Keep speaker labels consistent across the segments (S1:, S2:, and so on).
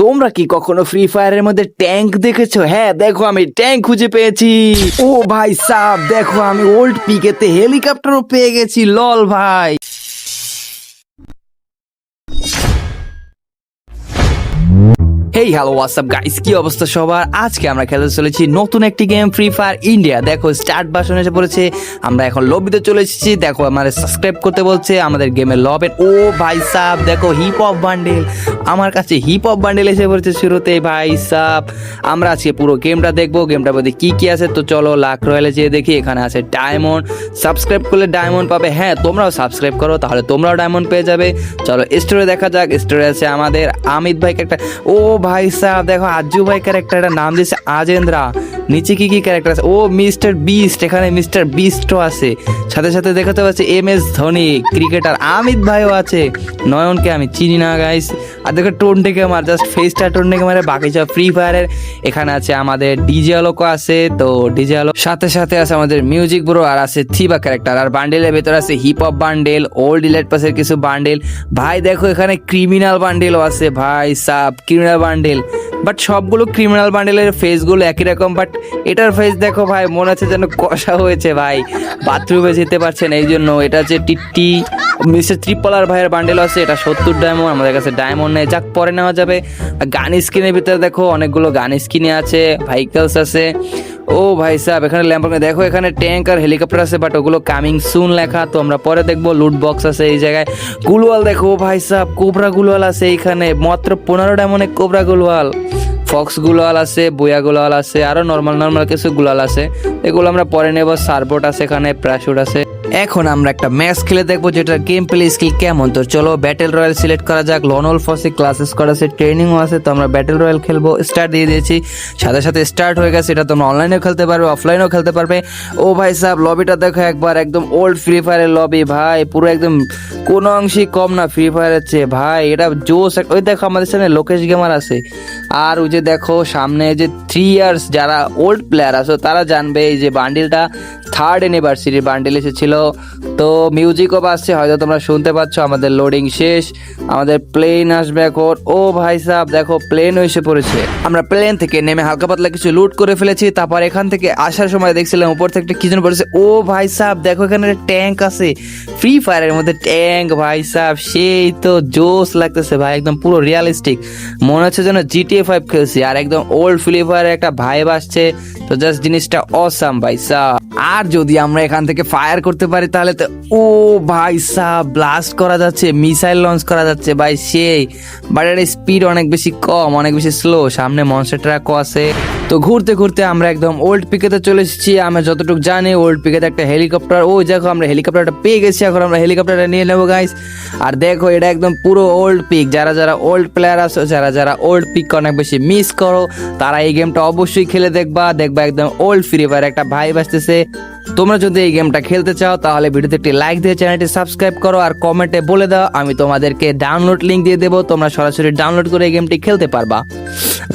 S1: তোমরা কি কখনো ফ্রি ফায়ারের মধ্যে ট্যাঙ্ক দেখেছ? হ্যাঁ দেখো আমি ট্যাঙ্ক খুঁজে পেয়েছি। ও ভাই সাব, দেখো আমি ওল্ড পিকেতে হেলিকপ্টারও পেয়ে গেছি লল ভাই। হেই হ্যালো হোয়াটসঅ্যাপ গাইস কি অবস্থা সবার? আজকে আমরা খেলতে চলেছি নতুন একটি গেম ফ্রি ফায়ার ইন্ডিয়া দেখো স্টার্ট বাসন এসে পড়েছে। আমরা এখন লবিতে চলে এসেছি। দেখো, আমাদের সাবস্ক্রাইব করতে বলছে। আমাদের গেমের লবের ও ভাই সাব, দেখো হিপ হপ বান্ডেল আমার কাছে হিপ হপ বান্ডেল এসে পড়েছে শুরুতে, ভাই সাব। আমরা আজকে পুরো গেমটা দেখব। গেমটার মধ্যে কি কি আছে? তো চলো লাখ রয়েলে যেয়ে দেখি। এখানে আছে ডায়মন্ড সাবস্ক্রাইব করলে ডায়মন্ড পাবে। হ্যাঁ তোমরাও সাবস্ক্রাইব করো, তাহলে তোমরাও ডায়মন্ড পেয়ে যাবে। চলো স্টোরে দেখা যাক। স্টোরে আছে আমাদের। আমিত ভাইকে একটা ও ভাই সাহেব, দেখো আজু ভাই ক্যারেক্টারটার নাম দিয়েছে আজেন্দ্রা। নিচে কি কি ক্যারেক্টার আছে? ও মিস্টার বিস্ট, এখানে মিস্টার বিস্টও আছে। সাথে সাথে দেখাতে পাচ্ছি M S Dhoni cricketer Amit ভাইও আছে। নয়নকে আমি চিনি না গাইস আর দেখো টোনটেকে আমার জাস্ট ফেসটা টোনটেকে মারে, বাকি সব ফ্রি ফায়ারের এখানে আছে আমাদের ডিজে আলোকও আছে, তো ডিজে আলোক। সাথে সাথে আছে আমাদের মিউজিক ব্রো আর আছে থিবা ক্যারেক্টার আর বান্ডেলের ভেতর আছে hip hop bundle old elite পাসের কিছু বান্ডেল ভাই দেখো এখানে ক্রিমিনাল বান্ডেলও আছে, ভাই সাব ক্রিমিনাল বান্ডেল বাট সবগুলো ক্রিমিনাল বান্ডেলের ফেসগুলো একই রকম বাট এটার ফেস দেখো ভাই, মনে হচ্ছে যেন কষা হয়েছে ভাই। বাথরুমে যেতে পারছেন এই জন্য এটা হচ্ছে টিটি মিস্টার ত্রিপলার ভাইয়ের বান্ডেল আছে, এটা সত্তর ডায়মন্ড আমাদের কাছে ডায়মন্ড নেই। যাক, পরে নেওয়া যাবে। গান স্ক্রিনের ভিতরে দেখো, অনেকগুলো গান স্কিনে আছে ভাইকেলস আছে। ও ভাই সাহেব, এখানে ল্যাম্প দেখো এখানে ট্যাঙ্ক আর হেলিকপ্টার আছে বাট ওগুলো কামিং সুন লেখা, তো আমরা পরে দেখব লুট বক্স আছে এই জায়গায়। গুলওয়াল দেখো ভাই সাহেব, কোবরা গুলওয়াল আছে এইখানে, মাত্র পনেরো ডায়মন্ডে কোবরা গুলওয়াল। ফক্স গুলাল আছে বইয়া গুলাল আছে আরও নর্মাল নর্মাল কিছু গুলাল আছে। এগুলো আমরা পরে নেব, সারবোট আছে এখানে প্যারাশুট আছে। এখন আমরা একটা ম্যাচ খেলে দেখব যেটা গেম প্লে স্কিল কেমন। তো চলো ব্যাটেল রয়্যাল সিলেক্ট করা যাক। লনল ফসে ক্লাসেস করা আছে ট্রেনিংও আছে, তো আমরা ব্যাটেল রয়্যাল খেলব। স্টার্ট দিয়ে দিয়েছি। সাথে সাথে স্টার্ট হয়ে গেছে, এটা তোমরা অনলাইনেও খেলতে পারবে অফলাইনেও খেলতে পারবে। ও ভাই সাহেব লবিটা দেখো একবার, একদম ওল্ড ফ্রি ফায়ারের লবি ভাই। পুরো একদম কোনো অংশই কম না ফ্রি ফায়ারের চেয়ে, ভাই। এটা জোস ওই দেখো আমাদের সামনে লোকেশ গেমার আছে। আর ওই যে দেখো, সামনে যে থ্রি ইয়ার্স যারা ওল্ড প্লেয়ার আছে, তারা জানবে এই যে বান্ডিলটা থার্ড অ্যানিভার্সারি বান্ডিল এসেছিল। তো মিউজিকও বাজছে, হয়তো তোমরা শুনতে পাচ্ছ, আমাদের লোডিং শেষ। আমাদের প্লেন আসবে এখন। ও ভাই সাহেব দেখো প্লেন এসে পড়েছে। আমরা প্লেন থেকে নেমে হালকা পাতলা কিছু লুট করে ফেলেছি, তারপর এখান থেকে আসার সময় দেখছিলাম উপর থেকে একটা কি যেন পড়েছে। ও ভাই সাহেব দেখো এখানে ট্যাঙ্ক আছে। ফ্রি ফায়ারের মধ্যে ট্যাঙ্ক ভাই সাহেব সেই তো জোস লাগতেছে ভাই, একদম পুরো রিয়ালিস্টিক মনে হচ্ছে যেন জিটিএ ফাইভ খেলছি, আর একদম ওল্ড ফ্রি ফায়ারের একটা ভাইব আসছে। তো জাস্ট জিনিসটা অসাম ভাই সাহেব আর যদি আমরা এখান থেকে ফায়ার করতে পারি, তাহলে তো, ও ভাই সাহ ব্লাস্ট করা যাচ্ছে মিসাইল লঞ্চ করা যাচ্ছে ভাই, সেই বাট স্পিড অনেক বেশি কম, অনেক বেশি স্লো সামনে মনস্টার ট্রাকও আছে। তো ঘুরতে ঘুরতে আমরা একদম ওল্ড পিকেতে চলে এসেছি। আমরা যতটুকু জানি ওল্ড পিকেতে একটা হেলিকপ্টার ওই দেখো, আমরা হেলিকপ্টারটা পেয়ে গেছি। এখন আমরা হেলিকপ্টারটা নিয়ে নেব গাইস আর দেখো, এটা একদম পুরো ওল্ড পিক যারা যারা ওল্ড প্লেয়ার আছো, যারা যারা ওল্ড পিক অনেক বেশি মিস করো, তারা এই গেমটা অবশ্যই খেলে দেখবা। দেখবা একদম ওল্ড ফ্রি ফায়ার একটা ভাই আসতেছে। তোমরা যদি এই গেমটা খেলতে চাও, তাহলে ভিডিওতে একটি লাইক দিয়ে চ্যানেলটি সাবস্ক্রাইব করো আর কমেন্টে বলে দাও, আমি তোমাদেরকে ডাউনলোড লিংক দিয়ে দেবো। তোমরা সরাসরি ডাউনলোড করে এই গেমটি খেলতে পারবা।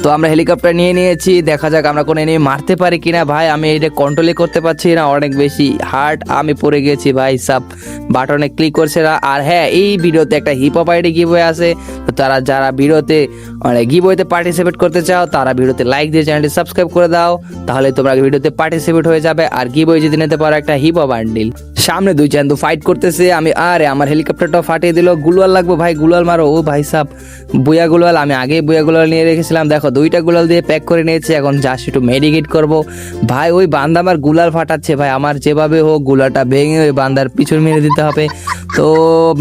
S1: তো আমরা হেলিকপ্টার নিয়ে নিয়েছি, দেখা যাক আমরা কোনো এনিমি মারতে পারি কিনা। ভাই, আমি এটা কন্ট্রোলই করতে পারছি না, অনেক বেশি হার্ড আমি পড়ে গেছি ভাই, সব বাটনে ক্লিক করছে না। আর হ্যাঁ এই ভিডিওতে একটা হিপ হপ আইডি গিভওয়ে আছে। তো তারা যারা ভিডিওতে মানে গিভওয়েতে পার্টিসিপেট করতে চাও, তারা ভিডিওতে লাইক দিয়ে চ্যানেলটি সাবস্ক্রাইব করে দাও। তাহলে তোমরা ভিডিওতে পার্টিসিপেট হয়ে যাবে। আর গিভওয়ে জিতে নিতে পারো একটা হিপ বান্ডিল সামনে দুই চান্দু ফাইট করতেছে, আমি আরে আমার হেলিকপ্টারটাও ফাটিয়ে দিল, গুলওয়াল লাগবে ভাই, গুলওয়াল মারো। ও ভাই সাব, বুয়া গুলওয়াল, আমি আগে বুয়া গুলওয়াল নিয়ে রেখেছিলাম। দেখো, দুইটা গুলাল দিয়ে প্যাক করে নিয়েছি, এখন জাস্ট একটু মেডিকেট করব। ভাই, ওই বান্দা আমার গুলাল ফাটাচ্ছে, ভাই, আমার যেভাবে হোক গুলাটা ভেঙে ওই বান্দার পিছন মেরে দিতে হবে। তো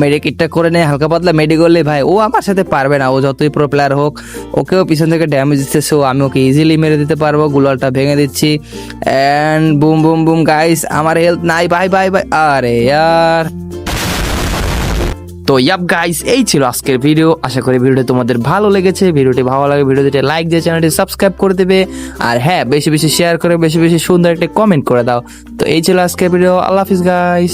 S1: মেডিকেটটা করে নেয় হালকা পাতলা মেডি করলে ভাই, ও আমার সাথে পারবে না, ও যতই প্রো প্লেয়ার হোক, ওকেও পিছন থেকে ড্যামেজ দিচ্ছে সো আমি ওকে ইজিলি মেরে দিতে পারব গুলালটা ভেঙে দিচ্ছি। And boom boom boom guys আমার হেলথ নাই বাই বাই বাই আরে ইয়ার তো ইয়াপ গাইস এই ছিল আজকের ভিডিও আশা করি ভিডিওটি তোমাদের ভালো লেগেছে। ভিডিওটি ভালো লাগে ভিডিওটিতে লাইক দিয়ে চ্যানেলটি সাবস্ক্রাইব করে দেবে। আর হ্যাঁ বেশি বেশি শেয়ার করে, বেশি বেশি সুন্দর একটা কমেন্ট করে দাও। তো এই ছিল আজকের ভিডিও আল্লাহ হাফিজ গাইস